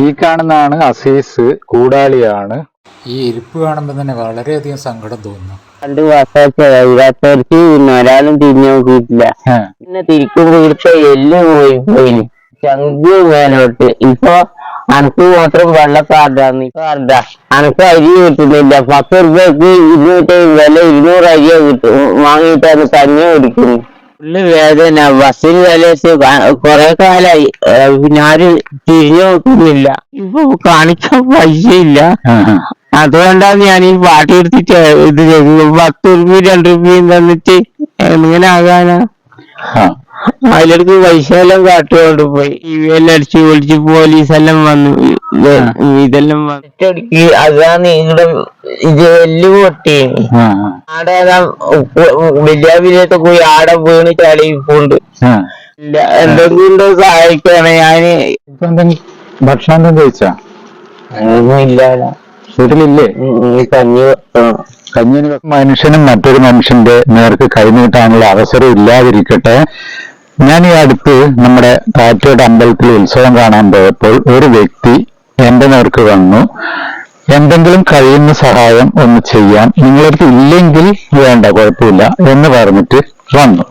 ഈ കാണുന്നതാണ് അസീസ് കൂടാളിയാണ്. ഈ ഇരിപ്പ് കാണുമ്പോൾ തന്നെ വളരെയധികം സങ്കടം തോന്നുന്നു. രണ്ട് വൈകാത്തവർക്ക് പിന്നെ ഒരാളും തിരിഞ്ഞു നോക്കിയിട്ടില്ല. പിന്നെ തിരിക്കുമ്പോ ഇവിടുത്തെ എല്ല് പോയി പോയിന്. ചങ്ക് മേലോട്ട്. ഇപ്പൊ അനക്ക് മാത്രം വെള്ളക്കാർഡാന്ന് ഇപ്പൊ കാർഡാ അനക്ക് അരി കിട്ടുന്നില്ല. പത്ത് റുപ്യക്ക് ഇരുന്നൂറ്റി വില ഇരുന്നൂറ് അരിയെ കിട്ടും. വാങ്ങിയിട്ടാണ് കഞ്ഞി കുടിക്കുന്നു. ഫുള്ള് വേദന ബസ്സിൽ വില വെച്ച് കൊറേ കാലായി പിന്നെ ആരും തിരിഞ്ഞു നോക്കുന്നില്ല ഇപ്പൊ കാണിക്കാൻ പൈസ ഇല്ല ആ, ആ. അതുകൊണ്ടാണ് ഞാൻ ഈ പാട്ട് എടുത്തിട്ട് ഇത് ചെയ്തത് പത്ത് റുപ്യ രണ്ട് റുപ്യയും തന്നിട്ട് എങ്ങനെ ആകാനാ. അതിലെടുത്ത് പൈസ എല്ലാം കാട്ടുകൊണ്ട് പോയി. ഇവയെല്ലാം അടിച്ച് പൊളിച്ച് പോലീസ് എല്ലാം വന്നു ഇത് ഇതെല്ലാം വന്നു ഒറ്റയടിക്ക് അതാണ് ഇവിടെ ഇത് എല്ല് പൊട്ടി ആടെ വലിയ വിലയിട്ട് പോയി ആടെ വീണ് ചളി പോണ്ട്. ആ. ഇല്ല എന്തെങ്കിലും സഹായിക്കാണ് ഞാൻ ഇപ്പൊ എന്തെങ്കിലും ഭക്ഷണം കഴിച്ചാ? ഒന്നും ഇല്ല വീട്ടിലില്ലേ? കഞ്ഞി. കഞ്ഞിന് മനുഷ്യനും മറ്റൊരു മനുഷ്യന്റെ നേർക്ക് കൈനീട്ടാനുള്ള അവസരം ഇല്ലാതിരിക്കട്ടെ. ഞാൻ ഈ അടുത്ത് നമ്മുടെ താറ്റയുടെ അമ്പലത്തിൽ ഉത്സവം കാണാൻ പോയപ്പോൾ ഒരു വ്യക്തി എന്റെ നേർക്ക് വന്നു. എന്തെങ്കിലും കഴിയുന്ന സഹായം ഒന്ന് ചെയ്യാൻ നിങ്ങളടുത്ത് ഇല്ലെങ്കിൽ വേണ്ട കുഴപ്പമില്ല എന്ന് പറഞ്ഞിട്ട് വന്നു.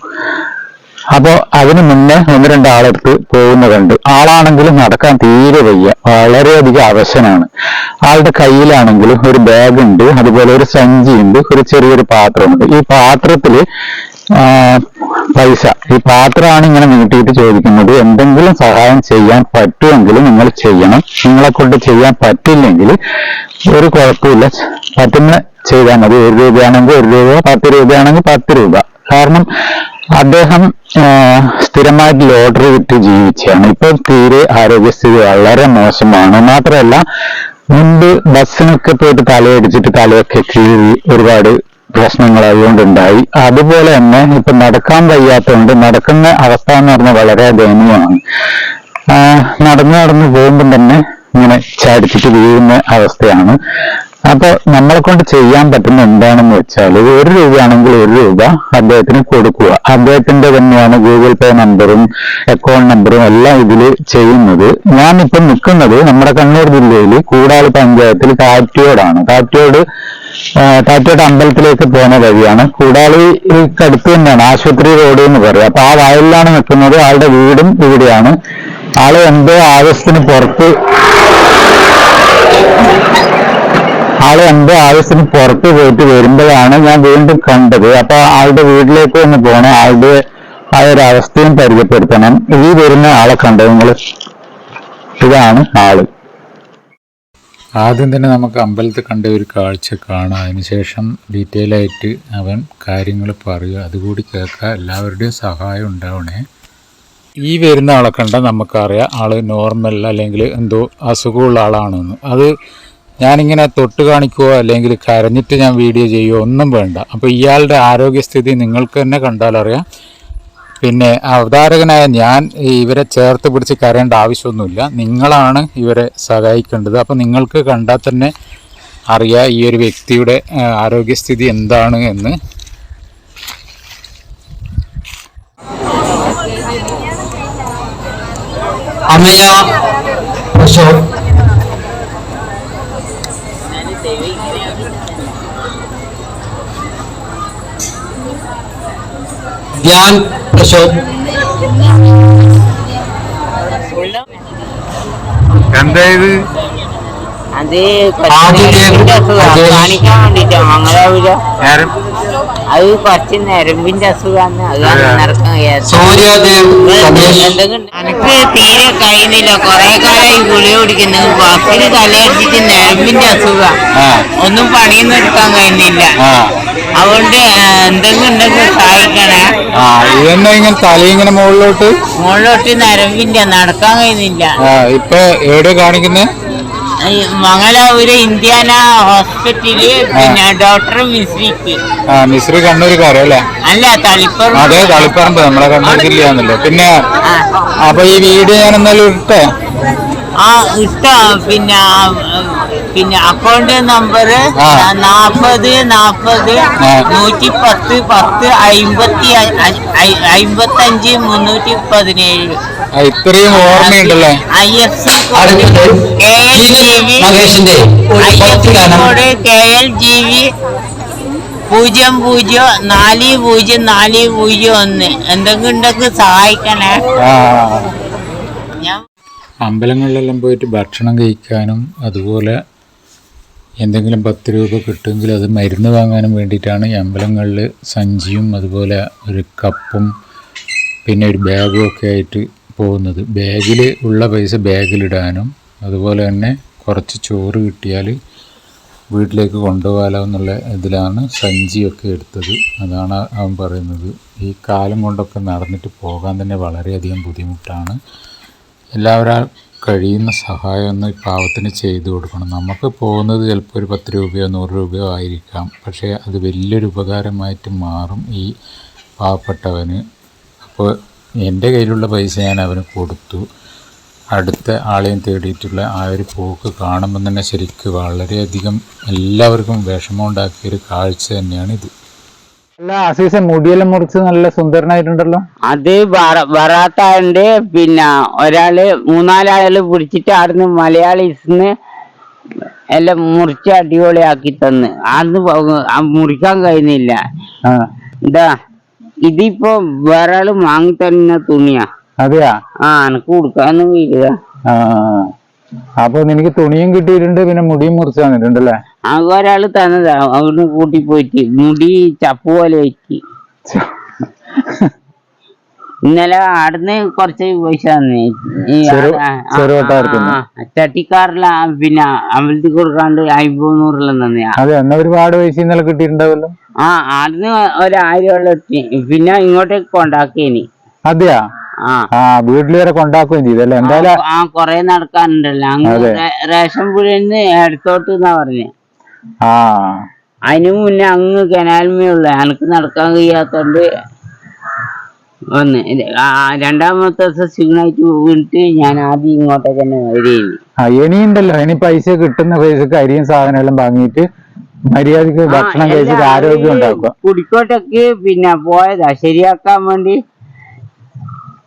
അപ്പോ അതിന് മുന്നേ ഒന്ന് രണ്ടാളെടുത്ത് പോകുന്നതുണ്ട്. ആളാണെങ്കിലും നടക്കാൻ തീരെ വയ്യ. വളരെയധികം അവശനാണ്. ആളുടെ കയ്യിലാണെങ്കിലും ഒരു ബാഗ് ഉണ്ട് അതുപോലെ ഒരു സഞ്ചി ഉണ്ട് ഒരു ചെറിയൊരു പാത്രമുണ്ട്. ഈ പാത്രത്തിൽ പൈസ. ഈ പാത്രമാണ് ഇങ്ങനെ നീട്ടിയിട്ട് ചോദിക്കുന്നത്. എന്തെങ്കിലും സഹായം ചെയ്യാൻ പറ്റുമെങ്കിൽ നിങ്ങൾ ചെയ്യണം. നിങ്ങളെ കൊണ്ട് ചെയ്യാൻ പറ്റില്ലെങ്കിൽ ഒരു കുഴപ്പമില്ല. പറ്റുന്ന ചെയ്താൽ മതി. ഒരു രൂപയാണെങ്കിൽ ഒരു രൂപ പത്ത് രൂപയാണെങ്കിൽ പത്ത് രൂപ. കാരണം അദ്ദേഹം സ്ഥിരമായിട്ട് ലോട്ടറി വിറ്റ് ജീവിച്ചാണ് ഇപ്പൊ തീരെ ആരോഗ്യസ്ഥിതി വളരെ മോശമാണ്. മാത്രമല്ല മുൻപ് ബസ്സിനൊക്കെ പോയിട്ട് തലയടിച്ചിട്ട് തലയൊക്കെ കീറി ഒരുപാട് പ്രശ്നങ്ങൾ അതുകൊണ്ടുണ്ടായി അതുപോലെ തന്നെ ഇപ്പൊ നടക്കാൻ വയ്യാത്തതുകൊണ്ട് നടക്കുന്ന അവസ്ഥ എന്ന് പറഞ്ഞാൽ വളരെ ദയനീയമാണ്. നടന്നു നടന്നു പോകുമ്പോൾ തന്നെ ഇങ്ങനെ ചാടിച്ചിട്ട് വീഴുന്ന അവസ്ഥയാണ്. അപ്പൊ നമ്മളെ കൊണ്ട് ചെയ്യാൻ പറ്റുന്ന എന്താണെന്ന് വെച്ചാൽ ഒരു രൂപയാണെങ്കിൽ ഒരു രൂപ അദ്ദേഹത്തിന് കൊടുക്കുക. അദ്ദേഹത്തിന്റെ തന്നെയാണ് ഗൂഗിൾ പേ നമ്പറും അക്കൗണ്ട് നമ്പറും എല്ലാം ഇതിൽ ചെയ്യുന്നത്. ഞാനിപ്പം നിൽക്കുന്നത് നമ്മുടെ കണ്ണൂർ ജില്ലയിൽ കൂടാളി പഞ്ചായത്തിൽ കാറ്റിയോടാണ്. കാറ്റിയോട് കാറ്റിയോട് അമ്പലത്തിലേക്ക് പോകുന്ന വഴിയാണ്. കൂടാളിക്കടുത്ത് തന്നെയാണ് ആശുപത്രി റോഡ് എന്ന് പറയും. അപ്പൊ ആ വയലിലാണ് നിൽക്കുന്നത്. ആളുടെ വീടും ഇവിടെയാണ്. ആൾ എന്തോ ആവശ്യത്തിന് പുറത്ത് ആൾ എന്റെ ആവശ്യത്തിന് പുറത്ത് പോയിട്ട് വരുമ്പോഴാണ് ഞാൻ വീണ്ടും കണ്ടത്. അപ്പൊ ആളുടെ വീട്ടിലേക്ക് ഒന്ന് പോകണം ആളുടെ ആ ഒരു അവസ്ഥയും പരിചയപ്പെടുത്തണം. ഈ വരുന്ന ആളെ കണ്ടത് നിങ്ങൾ. ഇതാണ് ആൾ. ആദ്യം തന്നെ നമുക്ക് അമ്പലത്തിൽ കണ്ട ഒരു കാഴ്ച കാണാം. അതിനുശേഷം ഡീറ്റെയിൽ ആയിട്ട് അവൻ കാര്യങ്ങൾ പറയുക. അതുകൂടി കേൾക്കുക. എല്ലാവരുടെയും സഹായം ഉണ്ടാവണേ. ഈ വരുന്ന ആളെ കണ്ടാൽ നമുക്കറിയാം ആൾ നോർമൽ അല്ലെങ്കിൽ എന്തോ അസുഖമുള്ള ആളാണെന്ന്. അത് ഞാനിങ്ങനെ തൊട്ട് കാണിക്കുകയോ അല്ലെങ്കിൽ കരഞ്ഞിട്ട് ഞാൻ വീഡിയോ ചെയ്യുകയോ ഒന്നും വേണ്ട. അപ്പോൾ ഇയാളുടെ ആരോഗ്യസ്ഥിതി നിങ്ങൾക്ക് തന്നെ കണ്ടാലറിയാം പിന്നെ അവതാരകനായ ഞാൻ ഇവരെ ചേർത്ത് പിടിച്ച് കരയേണ്ട ആവശ്യമൊന്നുമില്ല. നിങ്ങളാണ് ഇവരെ സഹായിക്കേണ്ടത്. അപ്പോൾ നിങ്ങൾക്ക് കണ്ടാൽ തന്നെ അറിയാം ഈ ഒരു വ്യക്തിയുടെ ആരോഗ്യസ്ഥിതി എന്താണ് എന്ന്. അമ്മയാ ധ്യാൻ പ്രശോഭ്. എന്താ അത്. കാണിക്കാൻ വേണ്ടിട്ടാ അത് കുറച്ച് അസുഖമാണ് സതീഷ് എനിക്ക് തീരെ കഴിയുന്നില്ല. കൊറേ കാലമായി ഗുളിക കുടിക്കുന്നു. ബസ്സിന് തലയടിച്ചിട്ട് നരമ്പിന്റെ അസുഖം ഒന്നും പണിയൊന്നും എടുക്കാൻ കഴിയുന്നില്ല. അതുകൊണ്ട് എന്തെങ്കിലും ഉണ്ടെങ്കിൽ സഹായിക്കണേ. ഇതെന്നാ ഇങ്ങനെ തല ഇങ്ങനെ മുകളിലോട്ട്. മുകളിലോട്ട് നരമ്പിന്റെ നടക്കാൻ കഴിയുന്നില്ല. ഇപ്പൊ എവിടെ കാണിക്കുന്നേ? മംഗലാപുരം ഇന്ത്യാന ഹോസ്പിറ്റലിൽ പിന്നെ ഡോക്ടർ മിശ്രിക്ക്. ആ മിശ്രി കണ്ണൂർക്കാരോ അല്ലേ? അല്ല തളിപ്പറമ്പ്. അതെ തളിപ്പറമ്പ് നമ്മളെ കണ്ണൂർ ജില്ലയാണല്ലോ. പിന്നെ. അപ്പൊ ഈ വീട് ഞാൻ എന്നാലും ഇട്ടേ? ആ ഇട്ട. പിന്നെ പിന്നെ അക്കൗണ്ട് നമ്പർ. നാപ്പത് നാപ്പത്. നൂറ്റി പത്ത് പത്ത് അയിമ്പത്തി അഞ്ച് മുന്നൂറ്റി പതിനേഴ്. ഇത്രയും ഓർമ്മയുണ്ടല്ലേ? I F C K L G V മഹേഷിന്റെ I F C code K L G V പൂജ്യം പൂജ്യം നാല് പൂജ്യം നാല് പൂജ്യം ഒന്ന്. എന്തെങ്കിലും ഉണ്ടെങ്കിൽ സഹായിക്കണേ. അമ്പലങ്ങളിലെല്ലാം പോയിട്ട് ഭക്ഷണം കഴിക്കാനും അതുപോലെ എന്തെങ്കിലും പത്ത് രൂപ കിട്ടുമെങ്കിൽ അത് മരുന്ന് വാങ്ങാനും വേണ്ടിയിട്ടാണ് ഈ അമ്പലങ്ങളിൽ സഞ്ചിയും അതുപോലെ ഒരു കപ്പും പിന്നെ ഒരു ബാഗും ഒക്കെ ആയിട്ട് പോകുന്നത്. ബാഗിൽ ഉള്ള പൈസ ബാഗിലിടാനും അതുപോലെ തന്നെ കുറച്ച് ചോറ് കിട്ടിയാൽ വീട്ടിലേക്ക് കൊണ്ടുപോകാലോ എന്നുള്ള ഇതിലാണ് സഞ്ചിയൊക്കെ എടുത്തത്. അതാണ് അവൻ പറയുന്നത്. ഈ കാലം കൊണ്ടൊക്കെ നടന്നിട്ട് പോകാൻ തന്നെ വളരെയധികം ബുദ്ധിമുട്ടാണ്. എല്ലാവരും കഴിയുന്ന സഹായം ഒന്ന് പാവത്തിന് ചെയ്തു കൊടുക്കണം. നമുക്ക് പോകുന്നത് ചിലപ്പോൾ ഒരു പത്ത് രൂപയോ നൂറ് രൂപയോ ആയിരിക്കാം. പക്ഷേ അത് വലിയൊരു ഉപകാരമായിട്ട് മാറും ഈ പാവപ്പെട്ടവന്. അപ്പോൾ എന്റെ കയ്യിലുള്ള പൈസ ഞാൻ അവന് കൊടുത്തു. അടുത്ത ആളെയും തേടിയിട്ടുള്ള ആ ഒരു പോക്ക് കാണുമ്പോൾ തന്നെ ശരിക്കും വളരെയധികം എല്ലാവർക്കും വിഷമമുണ്ടാക്കിയൊരു കാഴ്ച തന്നെയാണ് ഇത് അല്ല അസീസ മുടിയെല്ലാം മുറിച്ച് നല്ല സുന്ദരനായിട്ടുണ്ടല്ലോ. അത് ബറാത്താണ്ട് പിന്നെ ഒരാൾ മൂന്നാലാൾ പിടിച്ചിട്ട് ആടുന്ന് മലയാളീസിന് എല്ലാം മുറിച്ച് അടിപൊളിയാക്കി തന്ന്. അന്ന് പ- ആ മുറിക്കാൻ കഴിയുന്നില്ല. എന്താ ഇതാ ഇതിപ്പോ വേറെ ആൾ വാങ്ങി തന്ന തുണിയാ. അതെയാ? ആ എനക്ക് കൊടുക്കാന്ന് വീഴുക അപ്പൊ നിനക്ക് തുണിയും കിട്ടിയിട്ടുണ്ട് പിന്നെ മുടിയും മുറിച്ച് തന്നിട്ടുണ്ടല്ലേ? ആ ഒരാൾ തന്നതാ. അവിടുന്ന് കൂട്ടി പോയിട്ട്. മുടി ചപ്പ് പോലെ വെച്ച് ഇന്നലെ അവിടുന്ന് കുറച്ച് പൈസ തന്നേ. ചട്ടിക്കാറില പിന്നെ അമ്പലത്തിൽ കൊടുക്കാണ്ട് അയ്പത് നൂറെല്ലാം തന്നെ. അതെ എന്നാ ഒരുപാട് പൈസ ഇന്നലെ കിട്ടിയിട്ടുണ്ടാവല്ലോ ആ അവിടുന്ന് ഒരായിരം ഉള്ള പിന്നെ ഇങ്ങോട്ടേക്ക് കൊണ്ടാക്കേനി അതെയാ? വീട്ടിൽ വരെ കൊണ്ടാക്കുകയും ചെയ്തു അല്ലെ എന്തായാലും ആ കൊറേ നടക്കാനുണ്ടല്ലോ. അങ്ങ് റേഷൻ പുഴന്ന് എടുത്തോട്ട് എന്നാ പറഞ്ഞേ. ആ. അതിനു മുന്നേ അങ്ങ് കനാൽമേ ഉള്ളു. എനിക്ക് നടക്കാൻ കഴിയാത്തോണ്ട് ഒന്ന് രണ്ടാമത്തെ ദിവസം സിഗ്നായിട്ട് വീണിട്ട് ഞാൻ ആദ്യം ഇങ്ങോട്ടേക്ക് തന്നെ വരികയില്ല ആ ഇനിയുണ്ടല്ലോ ഇനി പൈസ കിട്ടുന്ന പൈസക്ക് അരിയും സാധനമെല്ലാം വാങ്ങിയിട്ട് മര്യാദയ്ക്ക് ഭക്ഷണം കഴിച്ചിട്ട് ആരോഗ്യം ഉണ്ടാക്കുക. കുടിക്കോട്ടേക്ക് പിന്നെ പോയതാ. ശരിയാക്കാൻ വേണ്ടി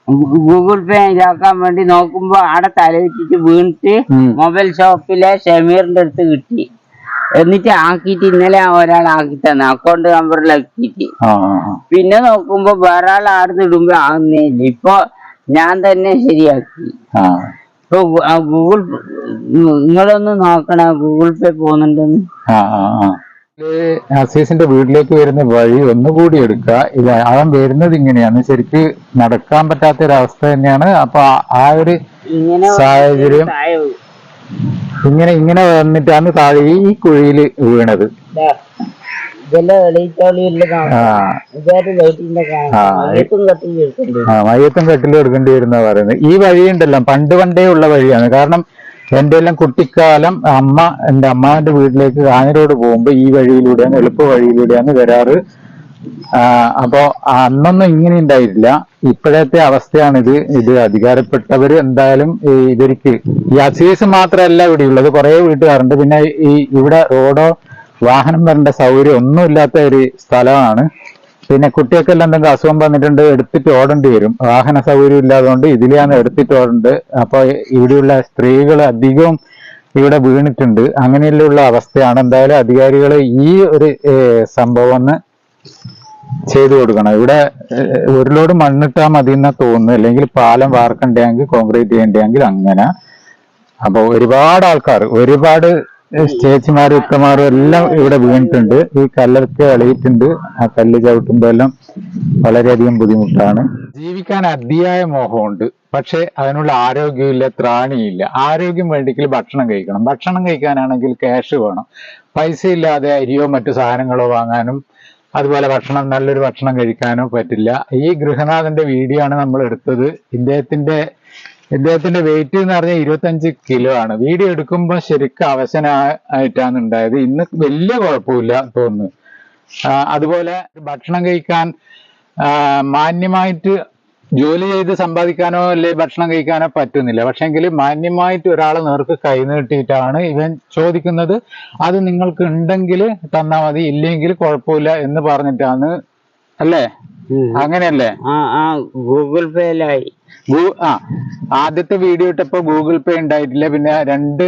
ഗൂഗിൾ പേ ഇതാക്കാൻ വേണ്ടി നോക്കുമ്പോ ആടെ തലവെച്ചിട്ട് വീണിട്ട്. മൊബൈൽ ഷോപ്പിലെ ഷമീറിന്റെ അടുത്ത് കിട്ടി. എന്നിട്ട് ആക്കിയിട്ട് ഇന്നലെ ഒരാൾ ആക്കി തന്നെ. അക്കൗണ്ട് നമ്പറിലാക്കിയിട്ട്. പിന്നെ നോക്കുമ്പോ വേറെ ആൾ ആടുന്ന് ഇടുമ്പോ ആകുന്നേ ഇല്ല ഇപ്പൊ ഞാൻ തന്നെ ശരിയാക്കി. ഇപ്പൊ ഗൂഗിൾ നിങ്ങളൊന്ന് നോക്കണ ഗൂഗിൾ പേ പോകുന്നുണ്ടെന്ന്. അസീസിന്റെ വീട്ടിലേക്ക് വരുന്ന വഴി ഒന്നുകൂടി എടുക്കുക. ഇത് അവൻ വരുന്നത് ഇങ്ങനെയാണ്. ശരിക്ക് നടക്കാൻ പറ്റാത്ത ഒരു അവസ്ഥ തന്നെയാണ്. അപ്പൊ ആ- ഒരു സാഹചര്യം ഇങ്ങനെ ഇങ്ങനെ വന്നിട്ടാണ് താഴെ ഈ കുഴിയിൽ വീണത്. മയ്യത്തും കെട്ടിലും എടുക്കേണ്ടി വരുന്ന പറയുന്നത്. ഈ വഴിയുണ്ടല്ലോ. പണ്ട് പണ്ടേ ഉള്ള വഴിയാണ്. കാരണം എന്റെ എല്ലാം കുട്ടിക്കാലം അമ്മ എന്റെ അമ്മാന്റെ വീട്ടിലേക്ക് കാഞ്ഞിരോട് പോകുമ്പോ ഈ വഴിയിലൂടെയാണ് എളുപ്പ വഴിയിലൂടെയാണ് വരാറ്. അപ്പോൾ അപ്പോ അന്നൊന്നും ഇങ്ങനെ ഉണ്ടായിട്ടില്ല. ഇപ്പോഴത്തെ അവസ്ഥയാണിത്. ഇത് അധികാരപ്പെട്ടവര് എന്തായാലും ഇവർക്ക് ഈ അസീസ് മാത്രമല്ല ഇവിടെ ഉള്ളത്. കുറെ വീട്ടുകാരുണ്ട്. പിന്നെ ഈ ഇവിടെ റോഡോ വാഹനം വരേണ്ട സൗകര്യം ഒന്നുമില്ലാത്ത ഒരു സ്ഥലമാണ്. പിന്നെ കുട്ടികൾക്കെല്ലാം എന്തെങ്കിലും അസുഖം വന്നിട്ടുണ്ട് എടുത്തിട്ട് ഓടേണ്ടി വരും. വാഹന സൗകര്യം ഇല്ലാതുകൊണ്ട് ഇതിലെയാണ് എടുത്തിട്ട് ഓടേണ്ടത്. അപ്പൊ ഇവിടെയുള്ള സ്ത്രീകൾ അധികവും ഇവിടെ വീണിട്ടുണ്ട്. അങ്ങനെയുള്ള അവസ്ഥയാണ് എന്തായാലും അധികാരികൾ ഈ ഒരു സംഭവം ഒന്ന് ചെയ്തു കൊടുക്കണം. ഇവിടെ ഒരു ലോഡ് മണ്ണിട്ടാൽ മതി എന്നാ തോന്നുന്നു. അല്ലെങ്കിൽ പാലം വാർക്കണ്ടെങ്കിൽ കോൺക്രീറ്റ് ചെയ്യണ്ടെങ്കിൽ അങ്ങനെ. അപ്പോൾ ഒരുപാട് ആൾക്കാർ ഒരുപാട് ചേച്ചിമാരും ഉക്കമാരും എല്ലാം ഇവിടെ വീണിട്ടുണ്ട്. ഈ കല്ലൊക്കെ അളിയിട്ടുണ്ട്. ആ കല്ല് ചവിട്ടുമ്പോ എല്ലാം വളരെയധികം ബുദ്ധിമുട്ടാണ്. ജീവിക്കാൻ അതിയായ മോഹമുണ്ട്. പക്ഷെ അതിനുള്ള ആരോഗ്യമില്ല ത്രാണിയില്ല. ആരോഗ്യം വേണ്ടിക്കിൽ ഭക്ഷണം കഴിക്കണം. ഭക്ഷണം കഴിക്കാനാണെങ്കിൽ ക്യാഷ് വേണം. പൈസ ഇല്ലാതെ അരിയോ മറ്റു സാധനങ്ങളോ വാങ്ങാനും അതുപോലെ ഭക്ഷണം നല്ലൊരു ഭക്ഷണം കഴിക്കാനോ പറ്റില്ല. ഈ ഗൃഹനാഥന്റെ വീഡിയോ ആണ് നമ്മൾ എടുത്തത്. ഇദ്ദേഹത്തിന്റെ ഇദ്ദേഹത്തിന്റെ വെയിറ്റ് എന്ന് പറഞ്ഞാൽ ഇരുപത്തഞ്ച് കിലോ ആണ്. വീഡിയോ എടുക്കുമ്പോൾ ശരിക്കും അവശനായിട്ടാണ് ഉണ്ടായത്. ഇന്ന് വലിയ കുഴപ്പമില്ല തോന്നുന്നു. അതുപോലെ ഭക്ഷണം കഴിക്കാൻ മാന്യമായിട്ട് ജോലി ചെയ്ത് സമ്പാദിക്കാനോ അല്ലെ ഭക്ഷണം കഴിക്കാനോ പറ്റുന്നില്ല. പക്ഷെങ്കിൽ മാന്യമായിട്ട് ഒരാളെ നേർക്ക് കൈനീട്ടിയിട്ടാണ് ഇവൻ ചോദിക്കുന്നത്. അത് നിങ്ങൾക്ക് ഉണ്ടെങ്കിൽ തന്നാൽ മതി ഇല്ലെങ്കിൽ കുഴപ്പമില്ല എന്ന് പറഞ്ഞിട്ടാണ് അല്ലേ? അങ്ങനെയല്ലേ? ആ ആ ഗൂഗിൾ പേയിലായി ആയി ആ ആദ്യത്തെ വീഡിയോ ഇട്ടപ്പോ ഗൂഗിൾ പേ ഉണ്ടായിട്ടില്ല. പിന്നെ രണ്ട്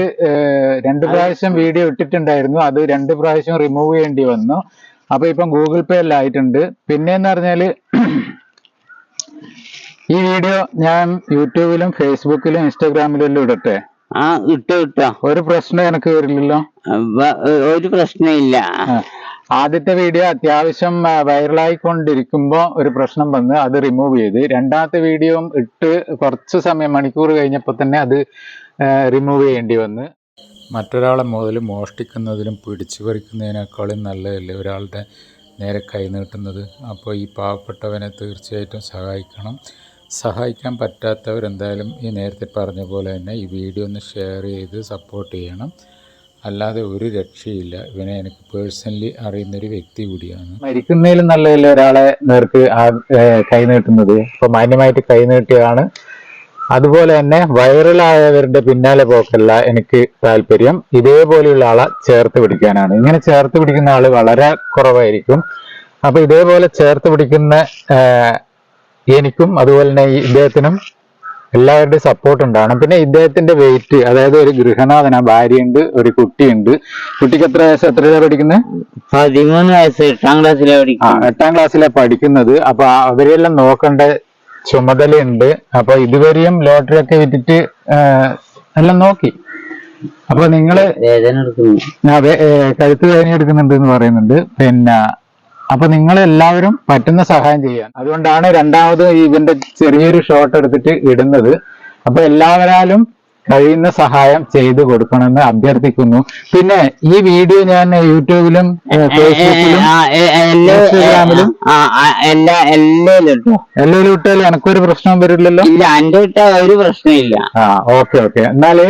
രണ്ട് പ്രാവശ്യം വീഡിയോ ഇട്ടിട്ടുണ്ടായിരുന്നു. അത് രണ്ട് പ്രാവശ്യം റിമൂവ് ചെയ്യേണ്ടി വന്നു. അപ്പൊ ഇപ്പം ഗൂഗിൾ പേ എല്ലാം ആയിട്ടുണ്ട്. പിന്നെന്ന് പറഞ്ഞാൽ ഈ വീഡിയോ ഞാൻ യൂട്യൂബിലും ഫേസ്ബുക്കിലും ഇൻസ്റ്റാഗ്രാമിലും എല്ലാം ഇടട്ടെ? ആ ഇട്ടോ ഇട്ടോ. ഒരു പ്രശ്നം എനിക്ക് വരില്ലല്ലോ. ഒരു പ്രശ്നമില്ല. ആദ്യത്തെ വീഡിയോ അത്യാവശ്യം വൈറലായിക്കൊണ്ടിരിക്കുമ്പോൾ ഒരു പ്രശ്നം വന്ന് അത് റിമൂവ് ചെയ്ത്. രണ്ടാമത്തെ വീഡിയോയും ഇട്ട് കുറച്ച് സമയം മണിക്കൂർ കഴിഞ്ഞപ്പോൾ തന്നെ അത് റിമൂവ് ചെയ്യേണ്ടി വന്ന്. മറ്റൊരാളെ മുതൽ മോഷ്ടിക്കുന്നതിലും പിടിച്ചു പറിക്കുന്നതിനേക്കാളും നല്ലതല്ലേ ഒരാളുടെ നേരെ കൈനീട്ടുന്നത് അപ്പോൾ ഈ പാവപ്പെട്ടവനെ തീർച്ചയായിട്ടും സഹായിക്കണം. സഹായിക്കാൻ പറ്റാത്തവരെന്തായാലും ഈ നേരത്തെ പറഞ്ഞ പോലെ തന്നെ ഈ വീഡിയോ ഒന്ന് ഷെയർ ചെയ്ത് സപ്പോർട്ട് ചെയ്യണം. അല്ലാതെ ഒരു രക്ഷയില്ല. ഇവനെ എനിക്ക് പേഴ്സണലി അറിയുന്ന ഒരു വ്യക്തി കൂടിയാണ്. മരിക്കുന്നതിലും നല്ലതല്ലേ ഒരാളെ നേർക്ക് കൈ നീട്ടുന്നത് ഇപ്പൊ മാന്യമായിട്ട് കൈ അതുപോലെ തന്നെ വൈറലായവരുടെ പിന്നാലെ പോക്കല്ല എനിക്ക് താല്പര്യം. ഇതേപോലെയുള്ള ആളെ ചേർത്ത് പിടിക്കാനാണ്. ഇങ്ങനെ ചേർത്ത് പിടിക്കുന്ന ആൾ വളരെ കുറവായിരിക്കും. അപ്പൊ ഇതേപോലെ ചേർത്ത് പിടിക്കുന്ന എനിക്കും അതുപോലെ തന്നെ ഇദ്ദേഹത്തിനും എല്ലാവരുടെയും സപ്പോർട്ട് ഉണ്ടാവണം. പിന്നെ ഇദ്ദേഹത്തിന്റെ വെയിറ്റ് അതായത് ഒരു ഗൃഹനാഥന ഭാര്യയുണ്ട് ഒരു കുട്ടിയുണ്ട്. കുട്ടിക്ക് എത്ര വയസ്സ് എത്രയിലാണ് പഠിക്കുന്നത് പതിമൂന്ന് വയസ്സ് എട്ടാം ക്ലാസ്സിലെ പഠിക്കുന്നത് പഠിക്കും എട്ടാം ക്ലാസ്സിലാണ് പഠിക്കുന്നത്. അപ്പൊ അവരെല്ലാം നോക്കേണ്ട ചുമതലയുണ്ട്. അപ്പൊ ഇതുവരെയും ലോട്ടറി ഒക്കെ വിറ്റിട്ട് എല്ലാം നോക്കി. അപ്പൊ നിങ്ങൾ വേദന എടുക്കുന്നു. കഴുത്ത് വേദന എടുക്കുന്നുണ്ട് എന്ന് പറയുന്നുണ്ട്. പിന്നെ അപ്പൊ നിങ്ങൾ എല്ലാവരും പറ്റുന്ന സഹായം ചെയ്യാൻ. അതുകൊണ്ടാണ് രണ്ടാമത് ഇവന്റെ ചെറിയൊരു ഷോട്ട് എടുത്തിട്ട് ഇടുന്നത്. അപ്പൊ എല്ലാവരാലും കഴിയുന്ന സഹായം ചെയ്തു കൊടുക്കണമെന്ന് അഭ്യർത്ഥിക്കുന്നു. പിന്നെ ഈ വീഡിയോ ഞാൻ യൂട്യൂബിലും ഫേസ്ബുക്കിലും ഇൻസ്റ്റാഗ്രാമിലും? എല്ലാവരും ഇട്ടാൽ എനിക്കൊരു പ്രശ്നം വരില്ലല്ലോ? ഇല്ല എന്റെ ഇട്ട ഒരു പ്രശ്നമില്ല ആ ഓക്കെ ഓക്കെ. എന്നാൽ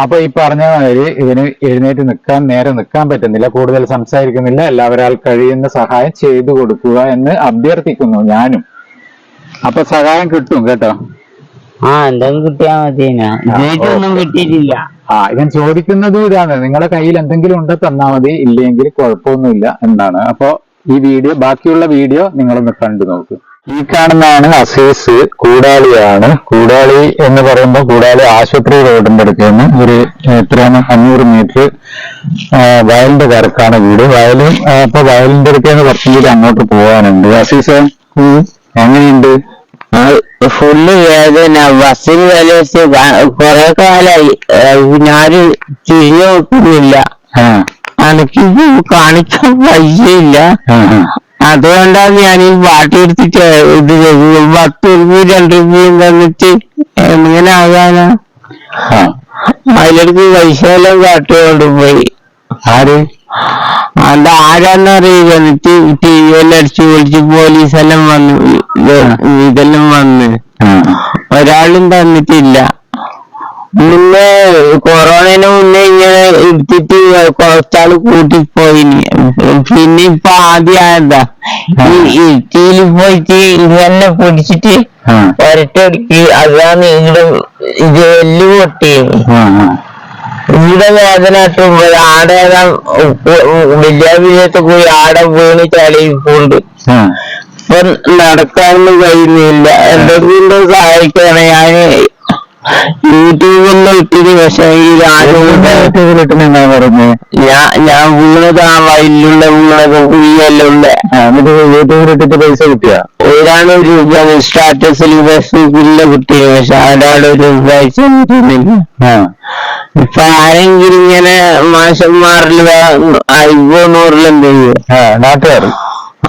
അപ്പൊ ഈ പറഞ്ഞ മാതിരി ഇതിന് എഴുന്നേറ്റ് നിൽക്കാൻ നേരെ നിൽക്കാൻ പറ്റുന്നില്ല കൂടുതൽ സംസാരിക്കുന്നില്ല എല്ലാവരാൽ കഴിയുന്ന സഹായം ചെയ്തു കൊടുക്കുക എന്ന് അഭ്യർത്ഥിക്കുന്നു ഞാനും. അപ്പൊ സഹായം കിട്ടും കേട്ടോ. ആ എന്തെങ്കിലും കിട്ടിയാ കിട്ടിയിട്ടില്ല. ആ ഇവൻ ചോദിക്കുന്നത് ഇതാണ്. നിങ്ങളുടെ കയ്യിൽ എന്തെങ്കിലും ഉണ്ടോ തന്നാ മതി ഇല്ലെങ്കിൽ കുഴപ്പമൊന്നുമില്ല എന്നാണ്. അപ്പൊ ഈ വീഡിയോ ബാക്കിയുള്ള വീഡിയോ നിങ്ങളൊന്ന് കണ്ടു നോക്കൂ. ഈ കാണുന്നതാണ് അസീസ് കൂടാളിയാണ്. കൂടാളി എന്ന് പറയുമ്പോൾ കൂടാളി ആശുപത്രി റോഡിന്റെ അടുക്കുന്ന ഒരു എത്രയാണ്? അഞ്ഞൂറ് മീറ്റർ വയലിന്റെ കരക്കാണ് വീട്. വയലും അപ്പൊ വയലിന്റെ അടുത്തേന്ന് കുറച്ചും കൂടി അങ്ങോട്ട് പോകാനുണ്ട്. അസീസ് എങ്ങനെയുണ്ട്? ഫുള്ള് വേദന ബസ്സിൽ വിലച്ച് കൊറേ കാലായി. ഞാൻ തിരിഞ്ഞു നോക്കുന്നില്ല ആ. എനിക്കിത് കാണിക്കാൻ വയ്യയില്ല. അതുകൊണ്ടാണ് ഞാൻ ഈ പാട്ട് എടുത്തിട്ട് ഇത്. പത്ത് രൂപയും രണ്ട് രൂപയും തന്നിട്ട് എങ്ങനെ ആകാനാ. അതിലെടുത്ത് പൈസ എല്ലാം കാട്ടുകൊണ്ട് പോയി ആര് അത് ആരാന്ന് അറിയില്ല എന്നിട്ട് ടി വി എല്ലാം അടിച്ചു പൊളിച്ച് പോലീസെല്ലാം വന്നു ഇത് ഇതെല്ലാം വന്ന്. ഒരാളും തന്നിട്ടില്ല മുന്നേ കൊറോണന് മുന്നേ ഇങ്ങനെ എടുത്തിട്ട് കുറച്ചാൾ പോയിന് പിന്നെ ഇപ്പൊ ആദ്യമായതാ ഈ ഇറ്റിയിൽ പോയിട്ട് ഇങ്ങനെ പിടിച്ചിട്ട്. ഒരട്ടടിക്ക് അതാണ് ഇവിടെ ഇത് എല്ല് പൊട്ടി ആ, ആ. ഇവിടെ വേദന കിട്ടുമ്പോ ആടെ വലിയ വിജയത്തെ പോയി ആടെ വീണ് ചളിയിപ്പോണ്ട്. ഇപ്പൊ നടക്കാനൊന്നും കഴിയുന്നില്ല. എന്തെങ്കിലും സഹായിക്കണം. ഞാൻ യൂട്യൂബിൽ പക്ഷെ ഞാൻ ഞാൻ വീണത് ആ വയലിലുള്ള വീണത് കുഴിയെല്ലാം ഉള്ള. യൂട്യൂബിലിട്ടിട്ട് പൈസ കിട്ടിയ? ഒരാൾ രൂപ സ്റ്റാറ്റസിൽ ഫേസ്ബുക്കിലെ കിട്ടിയത് പക്ഷെ ഒരാൾ രൂപ അയച്ചു ആ. ഇപ്പൊ ആരെങ്കിലും ഇങ്ങനെ മാഷന്മാരിൽ അയ്യോ നൂറിലെന്തെങ്കിലും നാട്ടുകാർ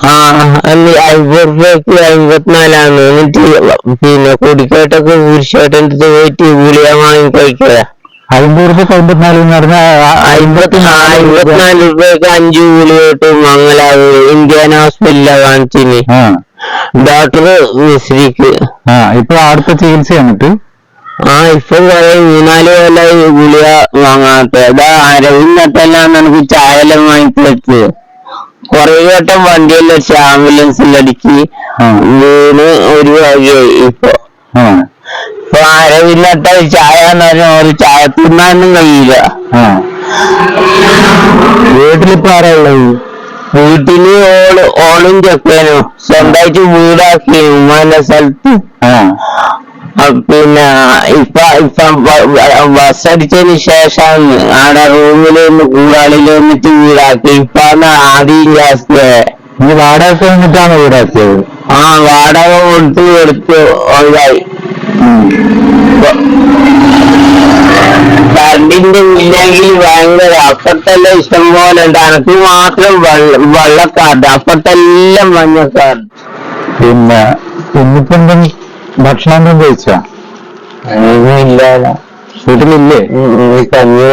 രൂപയ്ക്ക് അമ്പത്തിനാലാണ് എന്നിട്ട് പിന്നെ കൊടിക്കോട്ടൊക്കെ കുരിശോട്ടന്റെ അടുത്ത് പോയിട്ട് ഗുളിക വാങ്ങി കഴിക്കുക. അമ്പത് റുപ്യ അമ്പത്തിനാല് എന്ന് പറഞ്ഞാൽ അമ്പത്തി അമ്പത്തിനാല് രൂപയ്ക്ക് അഞ്ചു ഗുളിക കിട്ടും മംഗലാവ് ഇന്ത്യൻ ഹോസ്പിറ്റലിലാണ് കാണിച്ചിന്. ഡോക്ടർ മിശ്രിക്ക് ആ ഇപ്പൊ അടുത്ത ചികിത്സ എന്നിട്ട് ആ ഇപ്പൊ കുറെ മൂന്നാൽ കൊല്ലായി ഗുളിക വാങ്ങാത്ത. അതാ അരവിന്ദ് നട്ടെല്ലാം ചായ എല്ലാം വെച്ചത് കൊറേ വട്ടം വണ്ടിയെല്ലാം വെച്ച് ആംബുലൻസിലടിക്ക് ആ. വീണ് ഒരു വകയായി ഇപ്പൊ. ഇപ്പൊ ആരവില്ലാത്ത ചായ എന്ന് പറഞ്ഞാൽ ഒരു ചായ തിന്നാനും കഴിയില്ല. വീട്ടിലിപ്പോ ആരാ ഉള്ളത്? വീട്ടിൽ ഓൾ ഓളും ചെക്കനും. സ്വന്തമായിട്ട് വീടാക്കി ഉമ്മാന്റെ സ്ഥലത്ത്. പിന്നെ ഇപ്പ ഇപ്പൊ ബസ് അടിച്ചതിന് ശേഷം ആടെ റൂമിൽ ഒന്ന് കൂടാളിൽ വന്നിട്ട് വീടാക്കി ഇപ്പൊ ആദ്യം ജാസ്തി നീ വാടക വന്നിട്ടാണ് വീടാക്കിയത്? ആ വാടക കൊടുത്ത് കൊടുത്ത് ഒഴിവായി. കറണ്ടിന്റെ ഇല്ലെങ്കിൽ ഭയങ്കര അപ്പത്തെല്ലാം ഇഷ്ടം പോലെ ഉണ്ട് അനക്ക് മാത്രം വെള്ള വെള്ളക്കാർഡ് അപ്പുറത്തെല്ലാം മഞ്ഞക്കാർഡ് പിന്നെ ഇന്നിപ്പോ ഭക്ഷണം എന്തെങ്കിലും കഴിച്ചാ? ഇല്ല വീട്ടിലില്ലേ? കഞ്ഞി